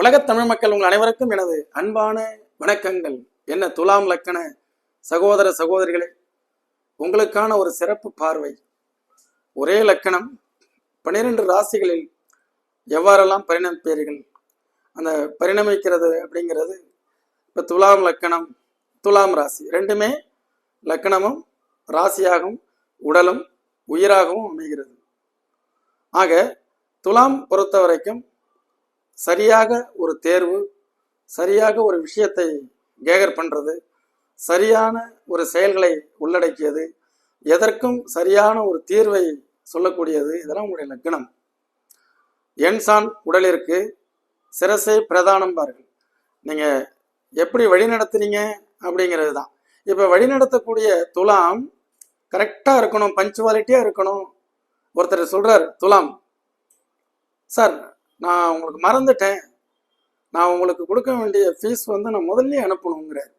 உலகத் தமிழ் மக்கள் உங்கள் அனைவருக்கும் எனது அன்பான வணக்கங்கள். என்ன துலாம் லக்கண சகோதர சகோதரிகளே உங்களுக்கான ஒரு சிறப்பு பார்வை. ஒரே லக்கணம் பன்னிரெண்டு ராசிகளில் எவ்வாறெல்லாம் பரிணமிப்பீர்கள் அந்த பரிணமிக்கிறது அப்படிங்கிறது இப்போ துலாம் லக்கணம் துலாம் ராசி. ரெண்டுமே லக்கணமும் ராசியாகவும் உடலும் உயிராகவும் அமைகிறது. ஆக துலாம் பொறுத்த வரைக்கும் சரியாக ஒரு தேர்வு சரியாக ஒரு விஷயத்தை கேகர் பண்ணுறது சரியான ஒரு செயல்களை உள்ளடக்கியது எதற்கும் சரியான ஒரு தீர்வை சொல்லக்கூடியது இதெல்லாம் உங்களுடைய லக்னம். என்சான் உடலிற்கு சிரசை பிரதானம் பாருங்கள். நீங்கள் எப்படி வழி நடத்துறீங்க அப்படிங்கிறது தான். இப்போ வழிநடத்தக்கூடிய துலாம் கரெக்டாக இருக்கணும் பஞ்சுவாலிட்டியாக இருக்கணும். ஒருத்தர் சொல்கிறார் துலாம் சார் நான் உங்களுக்கு மறந்துட்டேன். நான் உங்களுக்கு கொடுக்க வேண்டிய ஃபீஸ் வந்து நான் முதல்ல அனுப்பணுங்கிறார்.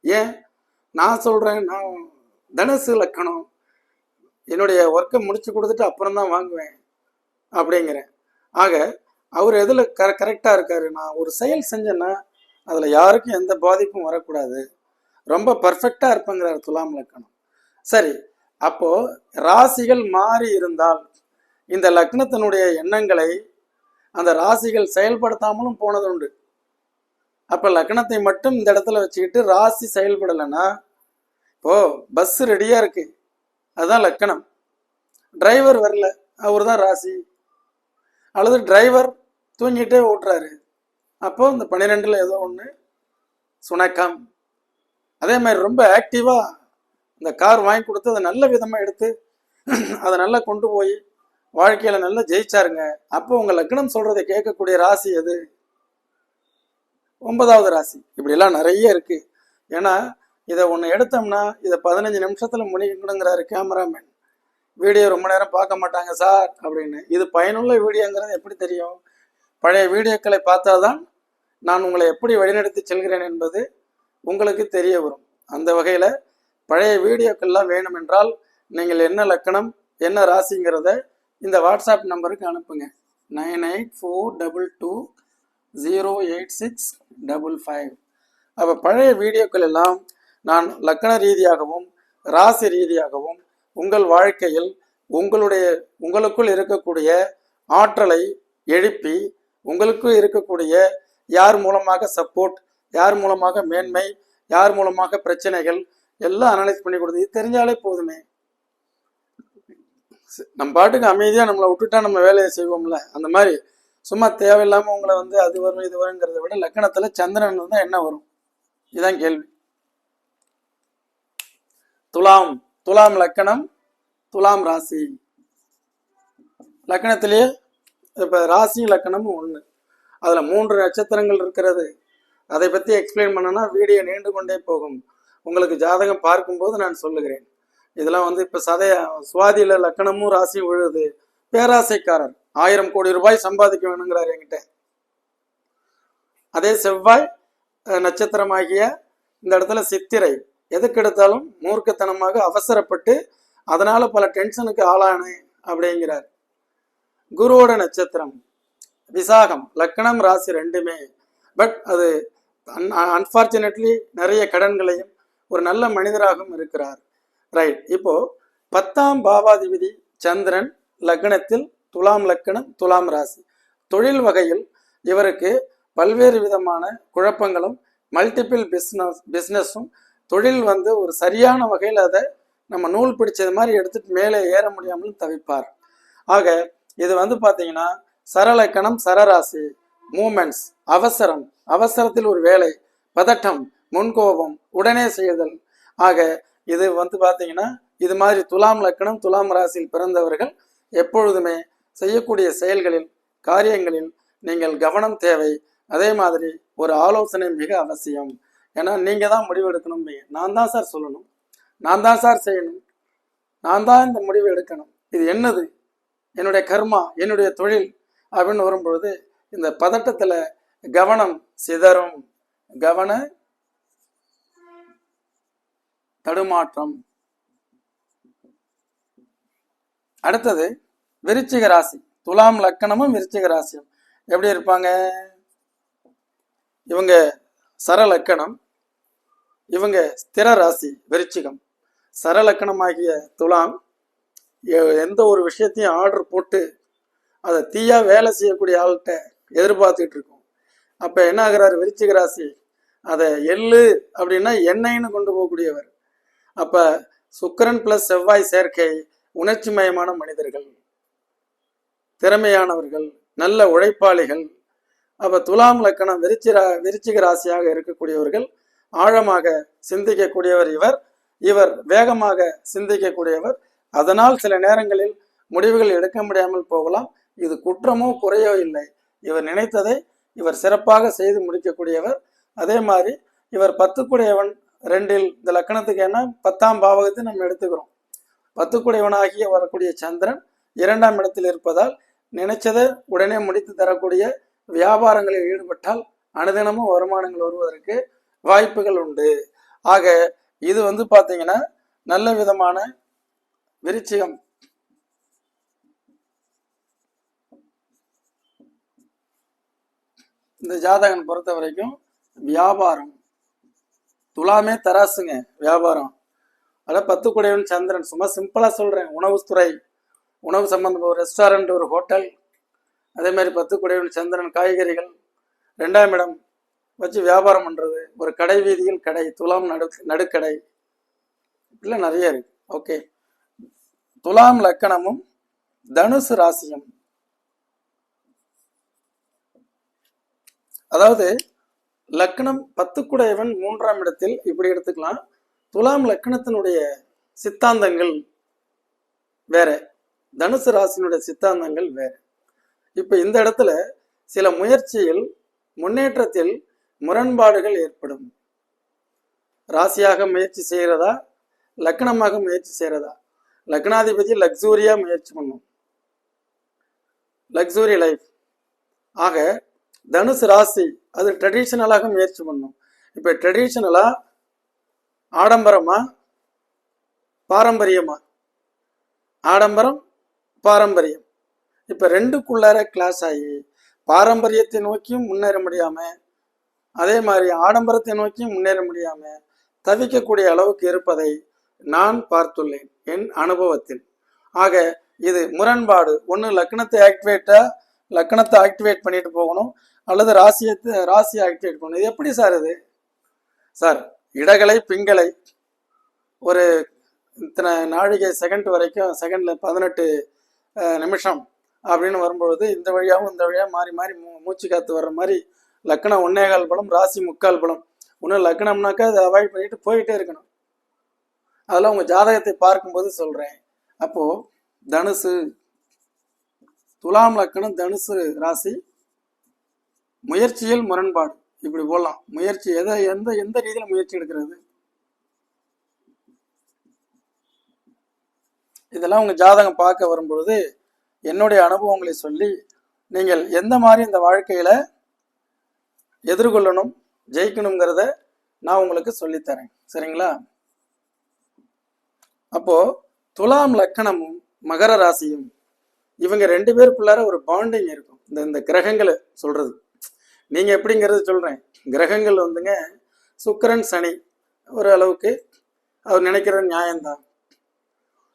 ஏன்? நான் சொல்கிறேன் நான் தனசு லக்கணம். என்னுடைய ஒர்க்கை முடிச்சு கொடுத்துட்டு அப்புறம் தான் வாங்குவேன் அப்படிங்கிறேன். ஆக அவர் எதில் க கரெக்டாக இருக்கார்? நான் ஒரு செயல் செஞ்சேன்னா அதில் யாருக்கும் எந்த பாதிப்பும் வரக்கூடாது. ரொம்ப பர்ஃபெக்டாக இருப்பேங்கிறார் துலாம் லக்கணம். சரி அப்போது ராசிகள் மாறி இருந்தால் இந்த லக்னத்தினுடைய எண்ணங்களை அந்த ராசிகள் செயல்படுத்தாமலும் போனது உண்டு அப்ப லக்னத்தை மட்டும் இந்த இடத்துல வச்சுக்கிட்டு ராசி செயல்படலைன்னா இப்போ பஸ் ரெடியா இருக்கு. அதுதான் லக்கணம் டிரைவர் வரல. அவர் தான் ராசி. அல்லது டிரைவர் தூங்கிட்டே ஓட்டுறாரு. அப்போ இந்த பன்னிரெண்டுல ஏதோ ஒன்று சுணக்கம். அதே மாதிரி ரொம்ப ஆக்டிவா இந்த கார் வாங்கி கொடுத்து அதை நல்ல விதமா எடுத்து அதை நல்லா கொண்டு போய் வாழ்க்கையில நல்லா ஜெயிச்சாருங்க. அப்போ உங்க லக்னம் சொல்றதை கேட்கக்கூடிய ராசி எது? ஒன்பதாவது ராசி. இப்படிலாம் நிறைய இருக்கு. ஏன்னா இதை ஒன்று எடுத்தோம்னா இதை பதினஞ்சு நிமிஷத்துல முடிக்கணுங்கிறாரு கேமராமேன் வீடியோ ரொம்ப நேரம் பார்க்க மாட்டாங்க சார் அப்படின்னு. இது பயனுள்ள வீடியோங்கிறது எப்படி தெரியும்? பழைய வீடியோக்களை பார்த்தாதான் நான் உங்களை எப்படி வழிநடத்தி செல்கிறேன் என்பது உங்களுக்கு தெரிய வரும். அந்த வகையில் பழைய வீடியோக்கள்லாம் வேணும் என்றால் நீங்கள் என்ன லக்கணம் என்ன ராசிங்கிறத இந்த வாட்ஸ்அப் நம்பருக்கு அனுப்புங்க. Nine eight four double two zero eight six double five. அப்போ பழைய வீடியோக்கள் எல்லாம் நான் லக்கண ரீதியாகவும் ராசி ரீதியாகவும் உங்கள் வாழ்க்கையில் உங்களுடைய உங்களுக்குள் இருக்கக்கூடிய ஆற்றலை எழுப்பி உங்களுக்குள் இருக்கக்கூடிய யார் மூலமாக சப்போர்ட் யார் மூலமாக மேன்மை யார் மூலமாக பிரச்சனைகள் எல்லாம் அனலைஸ் பண்ணி கொடுத்து இது தெரிஞ்சாலே போதுமே. நம்ம பாட்டுக்கு அமைதியாக நம்மளை விட்டுட்டா நம்ம வேலையை செய்வோம்ல? அந்த மாதிரி சும்மா தேவையில்லாமல் உங்களை வந்து அது வரும் இது வருங்கிறத விட லக்கணத்தில் சந்திரன் தான் என்ன வரும்? இதுதான் கேள்வி. துலாம் துலாம் லக்கணம் துலாம் ராசி. லக்கணத்திலேயே இப்போ ராசி லக்கணமும் ஒன்று அதில் மூன்று நட்சத்திரங்கள் இருக்கிறது. அதை பற்றி எக்ஸ்பிளைன் பண்ணனா வீடியோ நீண்டு கொண்டே போகும். உங்களுக்கு ஜாதகம் பார்க்கும்போது நான் சொல்லுகிறேன். இதெல்லாம் வந்து இப்போ சதய சுவாதியில் லக்கணமும் ராசியும் விழுது. பேராசைக்காரர். ஆயிரம் கோடி ரூபாய் சம்பாதிக்க வேணுங்கிறார் என்கிட்ட. அதே செவ்வாய் நட்சத்திரமாகிய இந்த இடத்துல சித்திரை. எதுக்கு எடுத்தாலும் மூர்க்கத்தனமாக அவசரப்பட்டு அதனால பல டென்ஷனுக்கு ஆளானேன் அப்படிங்கிறார். குருவோட நட்சத்திரம். விசாகம் லக்கணம் ராசி ரெண்டுமே. பட் அது அன்ஃபார்ச்சுனேட்லி நிறைய கடன்களையும் ஒரு நல்ல மனிதராகவும் இருக்கிறார். ரைட் இப்போ பத்தாம் பாவாதிபதி சந்திரன் லக்னத்தில் துலாம் லக்கணம் துலாம் ராசி. தொழில் வகையில் இவருக்கு பல்வேறு விதமான குழப்பங்களும் மல்டிபிள் பிஸ்னஸ் பிஸ்னஸும் தொழில் வந்து ஒரு சரியான வகையில் அதை நம்ம நூல் பிடிச்சது மாதிரி எடுத்துட்டு மேலே ஏற முடியாமலும் தவிப்பார். ஆக இது வந்து பார்த்தீங்கன்னா சரலக்கணம் சரராசி மூமெண்ட்ஸ் அவசரம் அவசரத்தில் ஒரு வேலை பதட்டம் முன்கோபம் உடனே செய்தல். ஆக இது வந்து பார்த்தீங்கன்னா இது மாதிரி துலாம் லக்கணம் துலாம் ராசியில் பிறந்தவர்கள் எப்பொழுதுமே செய்யக்கூடிய செயல்களில் காரியங்களில் நீங்கள் கவனம் தேவை. அதே மாதிரி ஒரு ஆலோசனை மிக அவசியம். ஏன்னா நீங்கள் தான் முடிவு எடுக்கணும். நான் தான் சார் சொல்லணும். நான் தான் சார் செய்யணும். நான் தான் இந்த முடிவு எடுக்கணும். இது என்னது? என்னுடைய கர்மா என்னுடைய தொழில் அப்படின்னு வரும்பொழுது இந்த பதட்டத்தில் கவனம் சிதறும். கவன தடுமாற்றம். அடுத்தது விருச்சிக ராசி. துலாம் லக்கணமும் விருச்சிக ராசியும். எப்படி இருப்பாங்க? இவங்க சரலக்கணம் இவங்க ஸ்திர ராசி விருச்சிகம். சரலக்கணமாகிய துலாம் எந்த ஒரு விஷயத்தையும் ஆர்டர் போட்டு அதை தீயா வேலை செய்யக்கூடிய ஆள்கிட்ட எதிர்பார்த்துட்டு இருக்கோம். அப்ப என்ன ஆகுறாரு? விருச்சிக ராசி அதை எள்ளு அப்படின்னா எண்ணெய்னு கொண்டு போகக்கூடியவர். அப்ப சுக்கிரன் பிளஸ் செவ்வாய் சேர்க்கை உணர்ச்சி மயமான மனிதர்கள் திறமையானவர்கள் நல்ல உழைப்பாளிகள். அப்ப துலாம் லக்கணம் விருச்சிரா விருச்சிக ராசியாக இருக்கக்கூடியவர்கள் ஆழமாக சிந்திக்கக்கூடியவர் இவர். இவர் வேகமாக சிந்திக்கக்கூடியவர். அதனால் சில நேரங்களில் முடிவுகள் எடுக்க முடியாமல் போகலாம். இது குற்றமோ குறையோ இல்லை. இவர் நினைத்ததை இவர் சிறப்பாக செய்து முடிக்கக்கூடியவர். அதே மாதிரி இவர் பத்துக்குடையவன் ரெண்டில் இந்த லக்கணத்துக்கு என்ன? பத்தாம் பாவகத்தை நம்ம எடுத்துக்கிறோம். பத்துக்குடையவனாகிய வரக்கூடிய சந்திரன் இரண்டாம் இடத்தில் இருப்பதால் நினைச்சதை உடனே முடித்து தரக்கூடிய வியாபாரங்களில் ஈடுபட்டால் அனுதினமும் வருமானங்கள் வருவதற்கு வாய்ப்புகள் உண்டு. ஆக இது வந்து பார்த்தீங்கன்னா நல்ல விதமான விருச்சிகம். இந்த ஜாதகன் பொறுத்த வரைக்கும் வியாபாரம். துலாமே தராசுங்க வியாபாரம். அதான் பத்து குடையவன் சந்திரன் சும்மா சிம்பிளாக சொல்கிறேன் உணவுத்துறை உணவு சம்மந்தம் ஒரு ரெஸ்டாரண்ட் ஒரு ஹோட்டல் அதே மாதிரி பத்து குடையவன் சந்திரன் காய்கறிகள் ரெண்டாம் இடம் வச்சு வியாபாரம் பண்ணுறது ஒரு கடை வீதியில் கடை துலாம் நடு நடுக்கடை. இப்படிலாம் நிறைய இருக்கு. ஓகே. துலாம் லக்கணமும் தனுசு ராசியும். அதாவது லக்னம் பத்துக்குடையவன் மூன்றாம் இடத்தில் இப்படி எடுத்துக்கலாம். துலாம் லக்னத்தினுடைய சித்தாந்தங்கள் வேற. தனுசு ராசினுடைய சித்தாந்தங்கள் வேற. இப்ப இந்த இடத்துல சில முயற்சியில் முன்னேற்றத்தில் முரண்பாடுகள் ஏற்படும். ராசியாக முயற்சி செய்கிறதா லக்னமாக முயற்சி செய்கிறதா லக்னாதிபதி லக்ஸூரியா முயற்சி பண்ணும். Luxury life. ஆக தனுசு ராசி அது ட்ரெடிஷ்னலாக முயற்சி பண்ணும். இப்போ ட்ரெடிஷ்னலாக ஆடம்பரமாக பாரம்பரியமாக ஆடம்பரம் பாரம்பரியம். இப்போ ரெண்டுக்குள்ளார கிளாஸ் ஆகி பாரம்பரியத்தை நோக்கியும் முன்னேற முடியாமல் அதே மாதிரி ஆடம்பரத்தை நோக்கியும் முன்னேற முடியாமல் தவிக்கக்கூடிய அளவுக்கு இருப்பதை நான் பார்த்துள்ளேன் என் அனுபவத்தில். ஆக இது முரண்பாடு. ஒன்று லக்னத்தை ஆக்டிவேட்டாக லக்னத்தை ஆக்டிவேட் பண்ணிட்டு போகணும். அல்லது ராசியத்தை ராசியை ஆக்டிவேட் பண்ணும் இது எப்படி சார் இது? சார் இடகலை பிங்களை ஒரு இத்தனை நாழிகை செகண்ட் வரைக்கும் செகண்டில் பதினெட்டு நிமிஷம் அப்படின்னு வரும்பொழுது இந்த வழியாகவும் இந்த வழியாக மாறி மாறி மூ- மூச்சு காத்து வர்ற மாதிரி லக்னம் ஒன்னேகால் பலம் ராசி முக்கால் பலம். ஒன்று லக்னம்னாக்கா அதை அவாய்ட் பண்ணிட்டு போயிட்டே இருக்கணும். அதெல்லாம் உங்கள் ஜாதகத்தை பார்க்கும்போது சொல்கிறேன் அப்போது தனுசு துலாம் லக்கணம் தனுசு ராசி முயற்சியில் முரண்பாடு. இப்படி போடலாம். முயற்சி எதை எந்த எந்த ரீதியில முயற்சி எடுக்கிறது? இதெல்லாம் உங்க ஜாதகம் பார்க்க வரும்பொழுது என்னுடைய அனுபவங்களை சொல்லி நீங்கள் எந்த மாதிரி இந்த வாழ்க்கையில எதிர்கொள்ளணும் ஜெயிக்கணுங்கிறத நான் உங்களுக்கு சொல்லித்தரேன். சரிங்களா? அப்போ துலாம் லக்கணமும் மகர ராசியும் இவங்க ரெண்டு பேருக்குள்ளார ஒரு பாண்டிங் இருக்கும். இந்த இந்த கிரகங்களை சொல்றது. நீங்க எப்படிங்கிறது சொல்றேன். கிரகங்கள் வந்துங்க சுக்கரன் சனி ஒரு அளவுக்கு அவர் நினைக்கிறது நியாயம்தான்.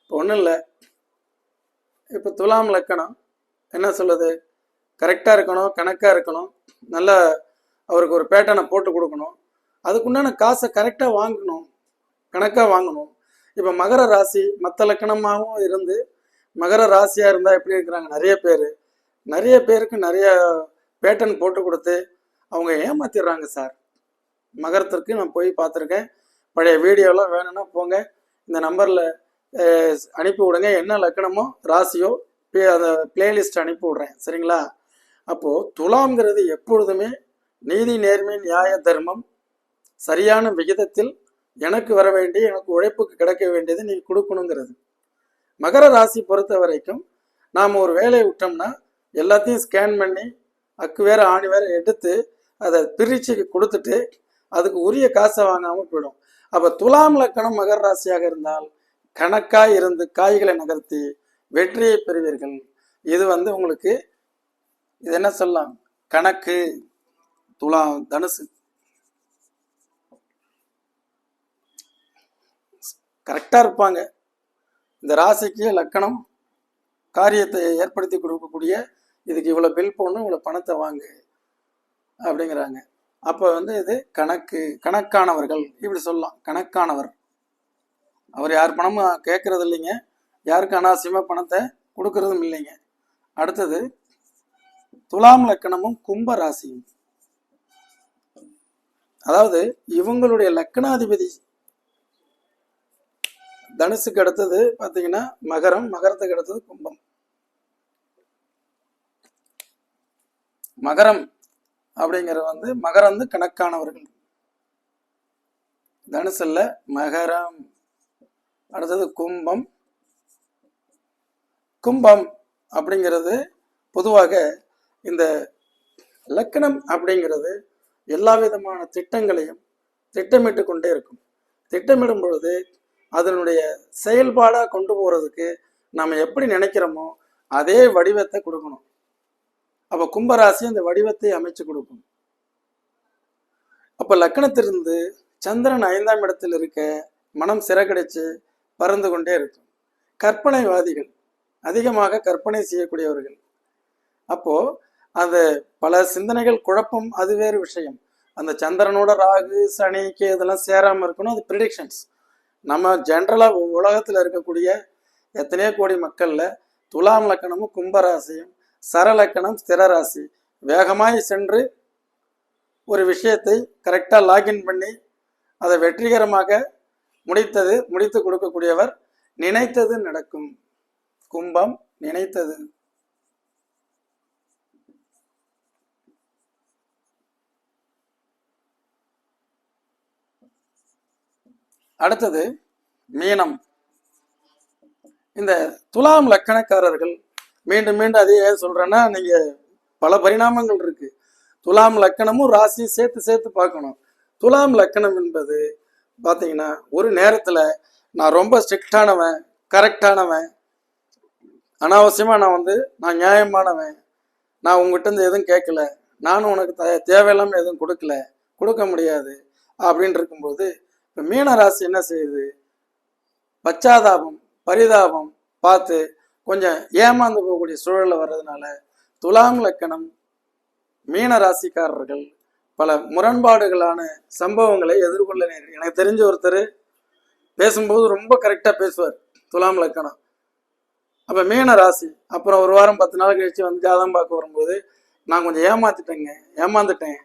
இப்போ ஒன்றும் இல்லை. இப்போ துலாம் லக்கணம் என்ன சொல்லுது கரெக்டாக இருக்கணும் கணக்காக இருக்கணும் நல்லா அவருக்கு ஒரு பேட்டர்னை போட்டு கொடுக்கணும். அதுக்குண்டான காசை கரெக்டாக வாங்கணும் கணக்காக வாங்கணும். இப்போ மகர ராசி மற்ற லக்கணமாகவும் இருந்து மகர ராசியாக இருந்தால் எப்படி இருக்கிறாங்க? நிறைய பேர். நிறைய பேருக்கு நிறைய பேட்டன் போட்டு கொடுத்து அவங்க ஏமாத்திடுறாங்க சார். மகரத்திற்கு நான் போய் பார்த்துருக்கேன். பழைய வீடியோலாம் வேணும்னா போங்க. இந்த நம்பரில் அனுப்பி விடுங்க. என்ன லக்கணமோ ராசியோ அந்த பிளேலிஸ்ட் அனுப்பி விடுறேன். சரிங்களா? அப்போது துலாம்ங்கிறது எப்பொழுதுமே நீதி நேர்மை நியாய தர்மம் சரியான விகிதத்தில் எனக்கு வர வேண்டிய எனக்கு உழைப்புக்கு கிடைக்க வேண்டியது நீ கொடுக்கணுங்கிறது. மகர ராசி பொறுத்த வரைக்கும் நாம் ஒரு வேலையை விட்டோம்னா எல்லாத்தையும் ஸ்கேன் பண்ணி அக்கு வேற ஆணி வேற எடுத்து அதை பிரிச்சு கொடுத்துட்டு அதுக்கு உரிய காசை வாங்காமல் போயிடும். அப்போ துலாம் லக்கணம் மகர ராசியாக இருந்தால் கணக்காய் இருந்து காய்களை நகர்த்தி வெற்றியை பெறுவீர்கள். இது வந்து உங்களுக்கு இது என்ன சொல்லலாம்? கணக்கு துலாம் தனுசு. கரெக்டாக இருப்பாங்க. இந்த ராசிக்கு லக்கணம் காரியத்தை ஏற்படுத்தி கொடுக்கக்கூடிய இதுக்கு இவ்வளோ பில் போடணும் இவ்வளோ பணத்தை வாங்கு அப்படிங்கிறாங்க. அப்போ வந்து இது கணக்கு கணக்கானவர்கள் இப்படி சொல்லலாம் கணக்கானவர். அவர் யார் பணமும் கேட்கறது இல்லைங்க. யாருக்கும் அனாவசியமாக பணத்தை கொடுக்கறதும் இல்லைங்க. அடுத்தது துலாம் லக்கணமும் கும்ப ராசியும். அதாவது இவங்களுடைய லக்கணாதிபதி. தனுசுக்கு அடுத்தது பார்த்தீங்கன்னா மகரம் மகரத்துக்கு அடுத்தது கும்பம். மகரம் அப்படிங்கிறது வந்து மகரம் வந்து கணக்கானவர்கள். தனுசல்ல மகரம். அடுத்தது கும்பம். கும்பம் அப்படிங்கிறது பொதுவாக இந்த லக்கணம் அப்படிங்கிறது எல்லா விதமான திட்டங்களையும் திட்டமிட்டு கொண்டே இருக்கும். திட்டமிடும் பொழுது அதனுடைய செயல்பாடாக கொண்டு போகிறதுக்கு நம்ம எப்படி நினைக்கிறோமோ அதே வடிவத்தை கொடுக்கணும். அப்போ கும்பராசி அந்த வடிவத்தை அமைச்சு கொடுக்கும். அப்போ லக்கணத்திலிருந்து சந்திரன் ஐந்தாம் இடத்தில் இருக்க மனம் சிறகடிச்சு பறந்து கொண்டே இருக்கும். கற்பனைவாதிகள் அதிகமாக கற்பனை செய்யக்கூடியவர்கள். அப்போ அந்த பல சிந்தனைகள் குழப்பம் அது வேறு விஷயம். அந்த சந்திரனோட ராகு சனிக்கு இதெல்லாம் சேராமல் இருக்கணும். அது ப்ரிடிக்ஷன்ஸ் நம்ம ஜென்ரலாக உலகத்தில் இருக்கக்கூடிய எத்தனையோ கோடி மக்களில் துலாம் லக்கணமும் கும்பராசியும் சரலக்கணம் ஸ்திரராசி. வேகமாய் சென்று ஒரு விஷயத்தை கரெக்டாக லாகின் பண்ணி அதை வெற்றிகரமாக முடித்தது முடித்து கொடுக்கக்கூடியவர் நினைத்தது நடக்கும். கும்பம் நினைத்தது. அடுத்தது மீனம். இந்த துலாம் லக்கணக்காரர்கள் மீண்டும் மீண்டும் அதே ஏன் சொல்றேன்னா நீங்க பல பரிணாமங்கள் இருக்கு. துலாம் லக்கணமும் ராசியும் சேர்த்து சேர்த்து பார்க்கணும். துலாம் லக்கணம் என்பது பார்த்தீங்கன்னா ஒரு நேரத்தில் நான் ரொம்ப ஸ்ட்ரிக்டானவன் கரெக்டானவன் அனாவசியமாக நான் வந்து நான் நியாயமானவன் நான் உங்ககிட்ட இருந்து எதுவும் கேட்கல நானும் உனக்கு த தேவையில்லாமல் எதுவும் கொடுக்கல கொடுக்க முடியாது அப்படின்னு இருக்கும்போது இப்போ மீன ராசி என்ன செய்யுது? பச்சாதாபம் பரிதாபம் பார்த்து கொஞ்சம் ஏமாந்து போகக்கூடிய சூழலில் வர்றதுனால துலாம் லக்கணம் மீன ராசிக்காரர்கள் பல முரண்பாடுகளான சம்பவங்களை எதிர்கொள்ள நேரிடும் எனக்கு தெரிஞ்ச ஒருத்தர் பேசும்போது ரொம்ப கரெக்டாக பேசுவார் துலாம் லக்கணம். அப்போ மீன ராசி அப்புறம் ஒரு வாரம் பத்து நாள் கழிச்சு வந்து ஜாதகம் பார்க்க வரும்போது நான் கொஞ்சம் ஏமாத்திட்டேங்க ஏமாந்துட்டேன்.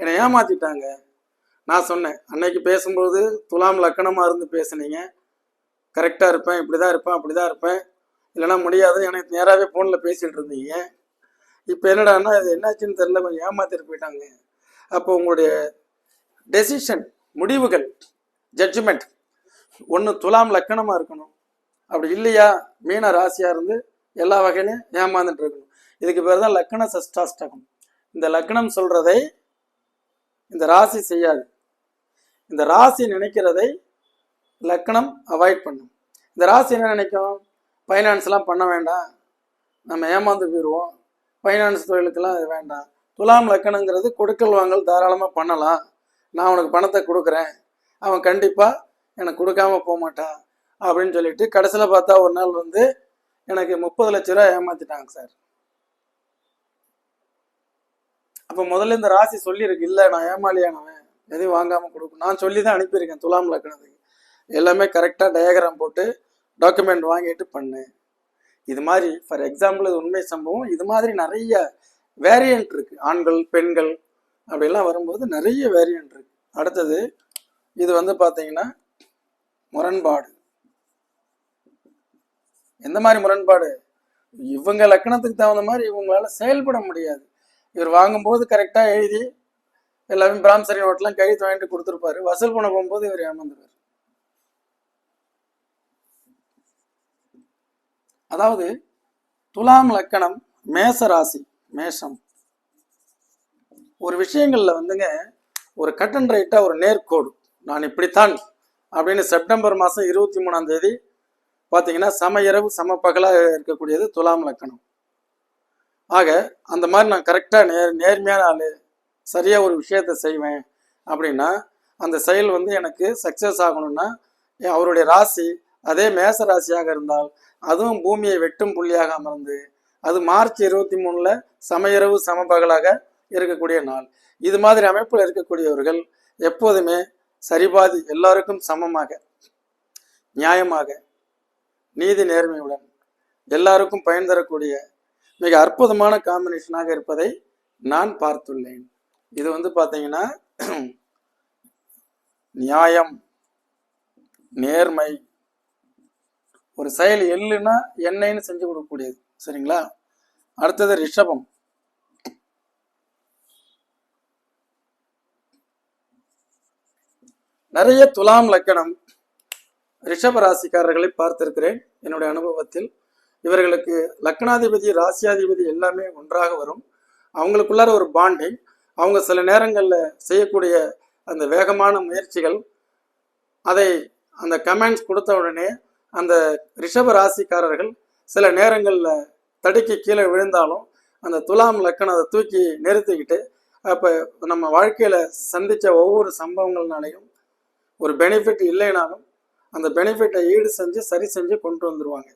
என்னை ஏமாத்திட்டாங்க. நான் சொன்னேன் அன்னைக்கு பேசும்போது துலாம் லக்கணமாக இருந்து பேசுனீங்க. கரெக்டாக இருப்பேன் இப்படி தான் இருப்பேன் அப்படி தான் இருப்பேன். இல்லைன்னா முடியாது எனக்கு நேராகவே ஃபோனில் பேசிகிட்டு இருந்தீங்க. இப்போ என்னடான்னா இது என்னாச்சுன்னு தெரில கொஞ்சம் ஏமாத்திட்டு போயிட்டாங்க. அப்போ உங்களுடைய டெசிஷன் முடிவுகள் ஜட்ஜ்மெண்ட் ஒன்று துலாம் லக்கணமாக இருக்கணும். அப்படி இல்லையா? மீன ராசியாக இருந்து எல்லா வகையிலையும் ஏமாந்துட்டு இருக்கணும். இதுக்கு பேர் தான் லக்கண சஷ்டாஷ்டகம். இந்த லக்கணம் சொல்கிறதை இந்த ராசி செய்யாது. இந்த ராசி நினைக்கிறதை லக்கணம் அவாய்ட் பண்ணும். இந்த ராசி என்ன நினைக்கும்? ஃபைனான்ஸ்லாம் பண்ண வேண்டாம். நம்ம ஏமாந்து போயிடுவோம் ஃபைனான்ஸ் தொழிலுக்கெல்லாம் இது வேண்டாம். துலாம் லக்கணங்கிறது கொடுக்கல் வாங்கல் தாராளமாக பண்ணலாம். நான் உனக்கு பணத்தை கொடுக்குறேன். அவன் கண்டிப்பாக எனக்கு கொடுக்காம போக மாட்டான் அப்படின்னு சொல்லிட்டு கடைசியில் பார்த்தா ஒரு நாள் வந்து எனக்கு முப்பது லட்ச ரூபா ஏமாத்திட்டாங்க சார். அப்போ முதல்ல இந்த ராசி சொல்லியிருக்கு இல்லை நான் ஏமாளியானவன். எதையும் வாங்காமல் கொடுக்கும் நான் சொல்லி தான் அனுப்பியிருக்கேன் துலாம் லக்கணத்துக்கு. எல்லாமே கரெக்டாக டயக்ராம் போட்டு டாக்குமெண்ட் வாங்கிட்டு பண்ணேன் இது மாதிரி ஃபார் எக்ஸாம்பிள் இது உண்மை சம்பவம். இது மாதிரி நிறைய வேரியன்ட் இருக்கு. ஆண்கள் பெண்கள் அப்படிலாம் வரும்போது நிறைய வேரியன்ட் இருக்கு. அடுத்தது இது வந்து பார்த்தீங்கன்னா முரண்பாடு. எந்த மாதிரி முரண்பாடு? இவங்க லக்கணத்துக்கு தகுந்த மாதிரி இவங்களால செயல்பட முடியாது. இவர் வாங்கும்போது கரெக்டாக எழுதி எல்லாமே பிராம்சரி நோட்லாம் கையெழுத்து வாங்கிட்டு கொடுத்துருப்பாரு. வசூல் பண்ண போகும்போது இவர் ஏமாந்துருவார். அதாவது துலாம் லக்கணம் மேச ராசி மேஷம். ஒரு விஷயங்கள்ல வந்துங்க ஒரு கட் அண்ட் ரைட்டா ஒரு நேர்கோடு. நான் இப்படித்தான் அப்படின்னு செப்டம்பர் மாதம் இருபத்தி மூணாம் தேதி பார்த்தீங்கன்னா சம இரவு சம பகலாக இருக்கக்கூடியது துலாம் லக்கணம். ஆக அந்த மாதிரி நான் கரெக்டாக நேர் நேர்மையான ஆள் சரியாக ஒரு விஷயத்த செய்வேன் அப்படின்னா அந்த செயல் வந்து எனக்கு சக்ஸஸ் ஆகணும்னா அவருடைய ராசி அதே மேச ராசியாக இருந்தால் அதுவும் பூமியை வெட்டும் புள்ளியாக அமர்ந்து அது மார்ச் இருபத்தி மூணுல சமையரவு சமபகலாக இருக்கக்கூடிய நாள். இது மாதிரி அமைப்பில் இருக்கக்கூடியவர்கள் எப்போதுமே சரிபாதி எல்லாருக்கும் சமமாக நியாயமாக நீதி நேர்மையுடன் எல்லாருக்கும் பயன் தரக்கூடிய மிக அற்புதமான காம்பினேஷனாக இருப்பதை நான் பார்த்துள்ளேன். இது வந்து பார்த்தீங்கன்னா நியாயம் நேர்மை ஒரு செயல் எள்ளுனா எண்ணெய்னு செஞ்சு கொடுக்கக்கூடியது. சரிங்களா? அடுத்தது ரிஷபம். நிறைய துலாம் லக்கணம் ரிஷப ராசிக்காரர்களை பார்த்திருக்கிறேன். என்னுடைய அனுபவத்தில் இவர்களுக்கு லக்னாதிபதி ராசியாதிபதி எல்லாமே ஒன்றாக வரும். அவங்களுக்குள்ளார ஒரு பாண்டிங் அவங்க சில நேரங்களில் செய்யக்கூடிய அந்த வேகமான முயற்சிகள் அதை அந்த கமெண்ட்ஸ் கொடுத்த உடனே அந்த ரிஷப ராசிக்காரர்கள் சில நேரங்களில் தடுக்கி கீழே விழுந்தாலும் அந்த துலாம் லக்கணம் அதை தூக்கி நிறுத்திக்கிட்டு அப்போ நம்ம வாழ்க்கையில் சந்தித்த ஒவ்வொரு சம்பவங்கள்னாலையும் ஒரு பெனிஃபிட் இல்லைனாலும் அந்த பெனிஃபிட்டை ஈடு செஞ்சு சரி செஞ்சு கொண்டு வந்துடுவாங்க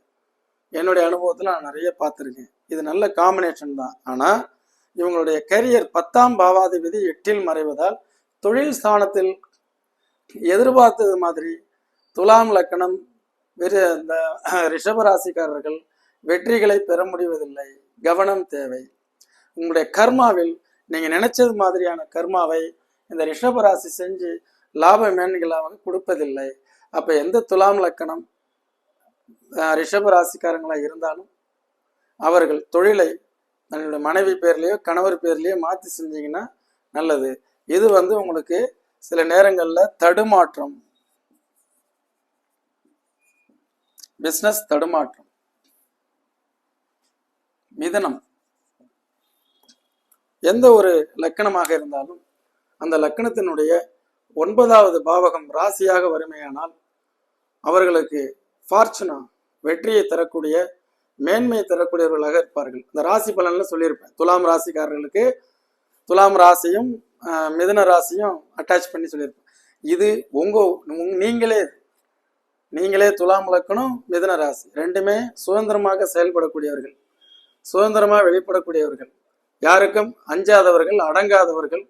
என்னுடைய அனுபவத்தில் நான் நிறைய பார்த்துருக்கேன். இது நல்ல காம்பினேஷன் தான். ஆனால் இவங்களுடைய கரியர் பத்தாம் பாவாதிபதி எட்டில் மறைவதால் தொழில் ஸ்தானத்தில் எதிர்பார்த்தது மாதிரி துலாம் லக்கணம் வெறு இந்த ரிஷபராசிக்காரர்கள் வெற்றிகளை பெற முடிவதில்லை. கவனம் தேவை. உங்களுடைய கர்மாவில் நீங்கள் நினைச்சது மாதிரியான கர்மாவை இந்த ரிஷபராசி செஞ்சு லாப மேன்களாக கொடுப்பதில்லை. அப்போ எந்த துலாம் லக்கணம் ரிஷபராசிக்காரங்களாக ராசிக்காரங்களாக இருந்தாலும் அவர்கள் தொழிலை தன்னுடைய மனைவி பேர்லேயோ கணவர் பேர்லேயோ மாற்றி செஞ்சீங்கன்னா நல்லது. இது வந்து உங்களுக்கு சில நேரங்களில் தடுமாற்றம். பிஸ்னஸ் தடுமாற்றம் மிதனம் எந்த ஒரு லக்கணமாக இருந்தாலும் அந்த லக்கணத்தினுடைய ஒன்பதாவது பாவகம் ராசியாக வறுமையானால் அவர்களுக்கு ஃபார்ச்சுனா வெற்றியை தரக்கூடிய மேன்மையை தரக்கூடியவர்களாக இருப்பார்கள். இந்த ராசி பலன்ல சொல்லியிருப்பேன். துலாம் ராசிக்காரர்களுக்கு துலாம் ராசியும் மிதன ராசியும் அட்டாச் பண்ணி சொல்லியிருப்பேன். இது உங்க- நீங்களே நீங்களே துலாம் லக்கணம் மிதன ராசி. ரெண்டுமே சுதந்திரமாக செயல்படக்கூடியவர்கள். சுதந்திரமாக வெளிப்படக்கூடியவர்கள். யாருக்கும் அஞ்சாதவர்கள் அடங்காதவர்கள்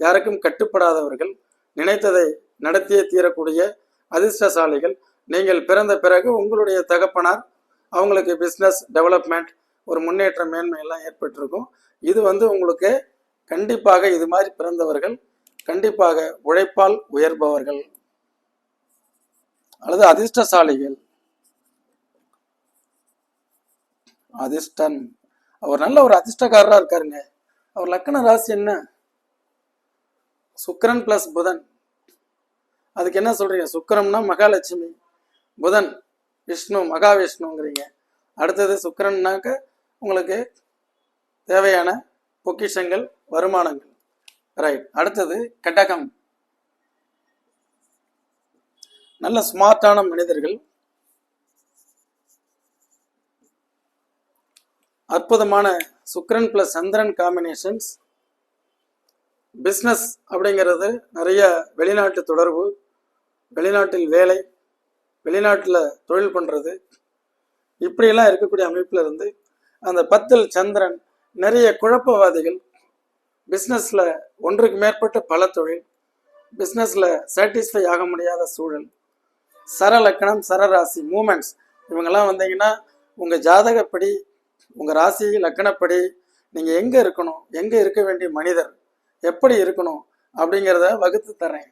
யாருக்கும் கட்டுப்படாதவர்கள் நினைத்ததை நடத்தியே தீரக்கூடிய அதிர்ஷ்டசாலிகள். நீங்கள் பிறந்த பிறகு உங்களுடைய தகப்பனார் அவங்களுக்கு பிஸ்னஸ் டெவலப்மெண்ட் ஒரு முன்னேற்ற மேன்மை எல்லாம் ஏற்பட்டிருக்கும். இது வந்து உங்களுக்கு கண்டிப்பாக இது மாதிரி பிறந்தவர்கள் கண்டிப்பாக உழைப்பால் உயர்பவர்கள். அல்லது அதிர்ஷ்டசாலிகள். அதிர்ஷ்டன். அவர் நல்ல ஒரு அதிர்ஷ்டக்காரரா இருக்காருங்க. அவர் லக்கண ராசி என்ன? சுக்கரன் பிளஸ் புதன். அதுக்கு என்ன சொல்றீங்க? சுக்கரம்னா மகாலட்சுமி. புதன் விஷ்ணு மகாவிஷ்ணுங்கிறீங்க. அடுத்தது சுக்கரன்னாக்க உங்களுக்கு தேவையான பொக்கிஷங்கள் வருமானங்கள். ரைட் அடுத்தது கடகம். நல்ல ஸ்மார்ட்டான மனிதர்கள். அற்புதமான Sukran plus Chandran combinations business அப்படிங்கிறது நிறைய வெளிநாட்டு தொடர்பு வெளிநாட்டில் வேலை வெளிநாட்டில் தொழில் பண்ணுறது இப்படியெல்லாம் இருக்கக்கூடிய அமைப்பில் இருந்து அந்த பத்தில் சந்திரன் நிறைய குழப்பவாதிகள். பிஸ்னஸில் ஒன்றுக்கு மேற்பட்ட பல தொழில் பிஸ்னஸில் சாட்டிஸ்ஃபை ஆக முடியாத சூழல். சரலக்கணம் சரராசி மூமெண்ட்ஸ். இவங்கெல்லாம் வந்தீங்கன்னா உங்கள் ஜாதகப்படி உங்கள் ராசி லக்கணப்படி நீங்கள் எங்கே இருக்கணும் எங்கே இருக்க வேண்டிய மனிதர் எப்படி இருக்கணும் அப்படிங்கிறத வகுத்து தரேன்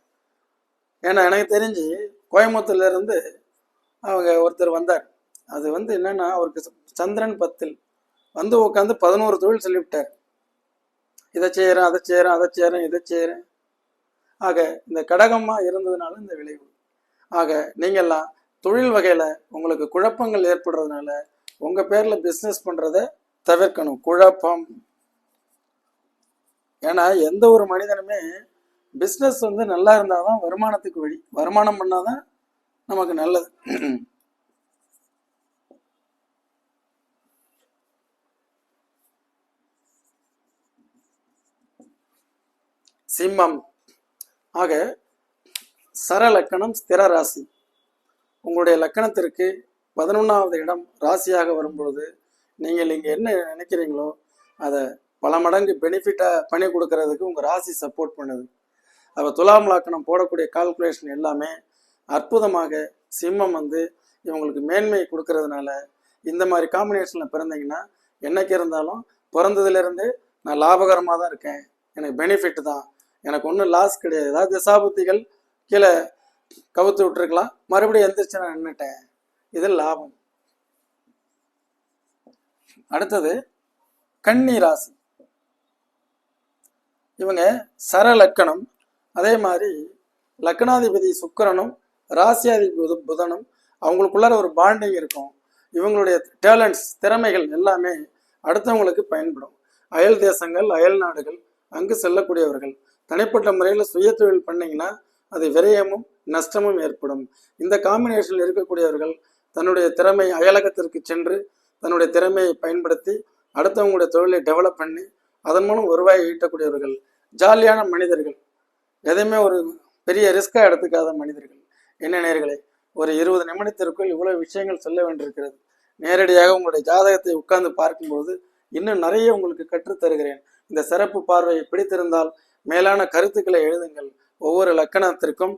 ஏன்னா எனக்கு தெரிஞ்சு கோயம்புத்தூர்லேருந்து அவங்க ஒருத்தர் வந்தார். அது வந்து என்னென்னா அவருக்கு சந்திரன் பத்தில் வந்து உட்காந்து பதினோரு தொழில் சொல்லிவிட்டார். இதை செய்கிறேன் அதை செய்கிறேன் அதை செய்கிறேன் இதை செய்கிறேன் ஆக இந்த கடகமாக இருந்ததுனால இந்த விளைவு. ஆக நீங்கள்லாம் தொழில் வகையில் உங்களுக்கு குழப்பங்கள் ஏற்படுறதுனால உங்கள் பேரில் பிஸ்னஸ் பண்ணுறத தவிர்க்கணும். குழப்பம். ஏன்னா எந்த ஒரு மனிதனுமே பிஸ்னஸ் வந்து நல்லா இருந்தால் தான் வருமானத்துக்கு வழி வருமானம் பண்ணால் தான் நமக்கு நல்லது. சிம்மம். ஆக சர லக்கணம் ஸ்திர ராசி. உங்களுடைய லக்கணத்திற்கு பதினொன்றாவது இடம் ராசியாக வரும்பொழுது நீங்கள் இங்கே என்ன நினைக்கிறீங்களோ அதை பல மடங்கு பெனிஃபிட்டாக பண்ணி கொடுக்கறதுக்கு உங்கள் ராசி சப்போர்ட் பண்ணுது. அப்போ துலாம் லக்கணம் போடக்கூடிய கால்குலேஷன் எல்லாமே அற்புதமாக சிம்மம் வந்து இவங்களுக்கு மேன்மை கொடுக்கறதுனால இந்த மாதிரி காம்பினேஷனில் பிறந்தீங்கன்னா என்னைக்கு இருந்தாலும் பிறந்ததுலேருந்து நான் லாபகரமாக தான் இருக்கேன். எனக்கு பெனிஃபிட் தான். எனக்கு ஒன்றும் லாஸ் கிடையாது. ஏதாவது திசாபுத்திகள் கீழே கவுத்து விட்டுருக்கலாம். மறுபடியும் எந்திரிச்சு நான் நின்றுட்டேன் இது லாபம். அடுத்தது கன்னி ராசி. இவங்க சர லக்கணம். அதே மாதிரி லக்னாதிபதி சுக்கரனும் ராசியாதிபதி புத- புதனும் அவங்களுக்குள்ளார ஒரு பாண்டிங் இருக்கும். இவங்களுடைய டேலண்ட்ஸ் திறமைகள் எல்லாமே அடுத்தவங்களுக்கு பயன்படும். அயல் தேசங்கள் அயல் நாடுகள் அங்கு செல்லக்கூடியவர்கள். தனிப்பட்ட முறையில் சுய தொழில் பண்ணிங்கன்னா அது விரயமும் நஷ்டமும் ஏற்படும். இந்த காம்பினேஷனில் இருக்கக்கூடியவர்கள் தன்னுடைய திறமை அயலகத்திற்கு சென்று தன்னுடைய திறமையை பயன்படுத்தி அடுத்தவங்களுடைய தொழிலை டெவலப் பண்ணி அதன் மூலம் வருவாயை ஈட்டக்கூடியவர்கள் ஜாலியான மனிதர்கள். எதையுமே ஒரு பெரிய ரிஸ்காக எடுத்துக்காத மனிதர்கள். என்ன நேர்களே ஒரு இருபது நிமிடத்திற்குள் இவ்வளவு விஷயங்கள் சொல்ல வேண்டியிருக்கிறது. நேரடியாக உங்களுடைய ஜாதகத்தை உட்கார்ந்து பார்க்கும்போது இன்னும் நிறைய உங்களுக்கு கற்றுத் தருகிறேன் இந்த சிறப்பு பார்வையை பிடித்திருந்தால் மேலான கருத்துக்களை எழுதுங்கள். ஒவ்வொரு லக்கணத்திற்கும்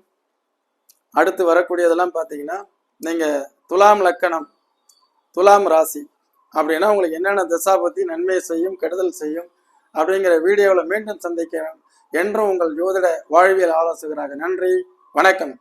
அடுத்து வரக்கூடியதெல்லாம் பார்த்தீங்கன்னா நீங்கள் துலாம் லக்கணம் துலாம் ராசி அப்படின்னா உங்களுக்கு என்னென்ன தசாபத்தி நன்மை செய்யும் கெடுதல் செய்யும் அப்படிங்கிற வீடியோவில் மீண்டும் சந்திக்கிறேன். என்றும் உங்கள் ஜோதிட வாழ்வியல் ஆலோசகராக நன்றி வணக்கம்.